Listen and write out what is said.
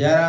যারা